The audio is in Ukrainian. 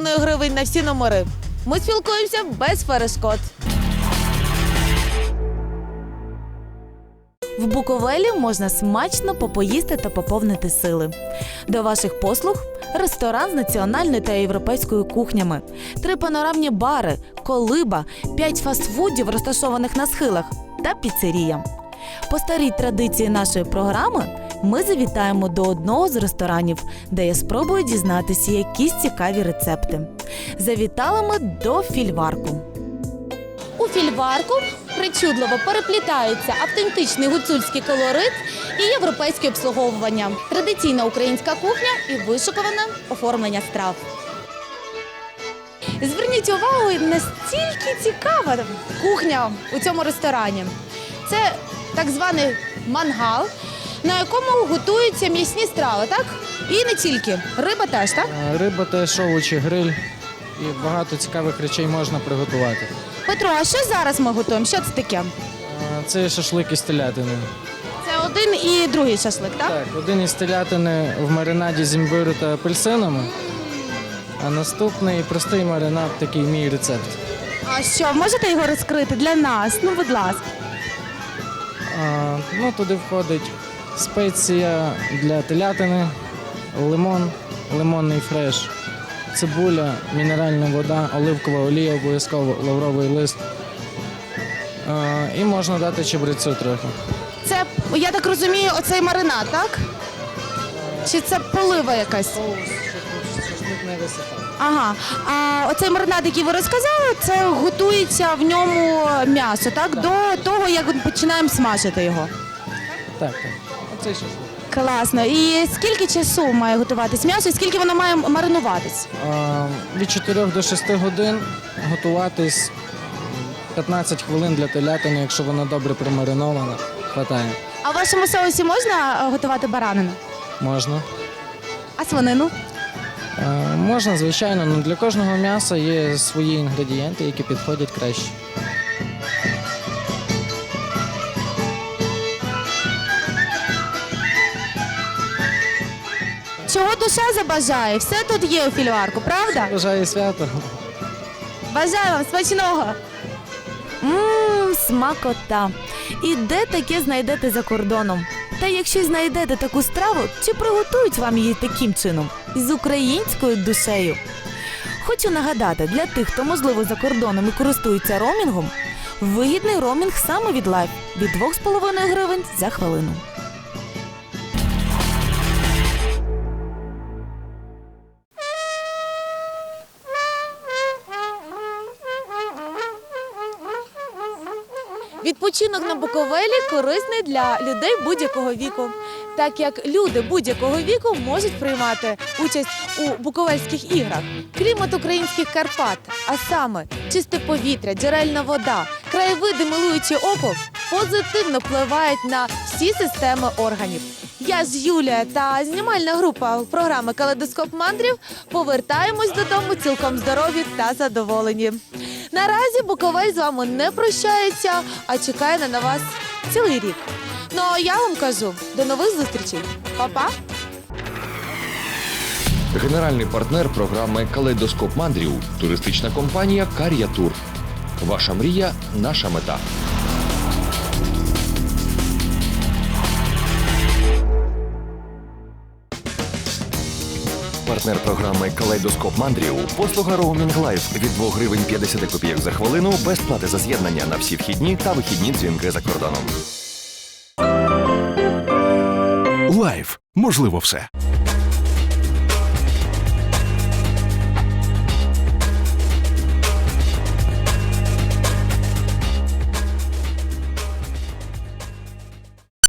2,5 гривень на всі номери. Ми спілкуємося без перешкод. В Буковелі можна смачно попоїсти та поповнити сили. До ваших послуг ресторан з національною та європейською кухнями, три панорамні бари, колиба, п'ять фастфудів, розташованих на схилах, та піцерія. По старій традиції нашої програми ми завітаємо до одного з ресторанів, де я спробую дізнатися якісь цікаві рецепти. Завітали ми до фільварку. У фільварку причудливо переплітаються автентичний гуцульський колорит і європейське обслуговування, традиційна українська кухня і вишуковане оформлення страв. Зверніть увагу, настільки цікава кухня у цьому ресторані. Це так званий мангал, на якому готуються м'ясні страви, так? І не тільки. Риба теж, так? Е, Риба теж овочі, гриль і багато цікавих речей можна приготувати. Петро, а що зараз ми готуємо? Що це таке? Е, Це шашлик із телятини. Це один і другий шашлик, так? Так, один із телятини в маринаді з імбиру та апельсинами, а наступний простий маринад, такий мій рецепт. А що, можете його розкрити для нас? Ну, будь ласка. А, ну, туди входить спеція для телятини, лимон, лимонний фреш, цибуля, мінеральна вода, оливкова олія, обов'язково лавровий лист. І можна дати чебрецю трохи. Це, я так розумію, оцей маринад, так? Чи це полива якась? Ага. А оцей маринад, який ви розказали, це готується в ньому м'ясо, так? До того, як починаємо смажити його. Так, так. Оцей шашлик. Класно. І скільки часу має готуватись м'ясо, і скільки воно має маринуватись? Від 4 до 6 годин готуватись 15 хвилин для телятини, якщо вона добре промаринована, хватає. А в вашому соусі можна е, готувати баранину? Можна. А свинину? Е, можна, звичайно, але для кожного м'яса є свої інгредієнти, які підходять краще. Чого душа забажає? Все тут є у фільварку, правда? Бажаю свято. Бажаю вам смачного! Ммм, смакота. І де таке знайдете за кордоном? Та якщо знайдете таку страву, чи приготують вам її таким чином? Із українською душею. Хочу нагадати, для тих, хто можливо за кордоном і користується роумінгом, вигідний роумінг саме від Life від 2,5 гривень за хвилину. Відпочинок на Буковелі корисний для людей будь-якого віку, так як люди будь-якого віку можуть приймати участь у буковельських іграх. Клімат українських Карпат, а саме чисте повітря, джерельна вода, краєвиди, милуючі око, позитивно впливають на всі системи органів. Я ж Юлія та знімальна група програми Калейдоскоп мандрів повертаємось додому цілком здорові та задоволені. Наразі Буковель з вами не прощається, а чекає на вас цілий рік. Ну а я вам кажу до нових зустрічей. Па-па! Генеральний партнер програми Калейдоскоп мандрів туристична компанія Кар'я Тур. Ваша мрія, наша мета. Партнер програми Калейдоскоп мандрів послуга Роумінг Лайф від 2 гривень 50 копійок за хвилину без плати за з'єднання на всі вхідні та вихідні дзвінки за кордоном. Лайф можливо все.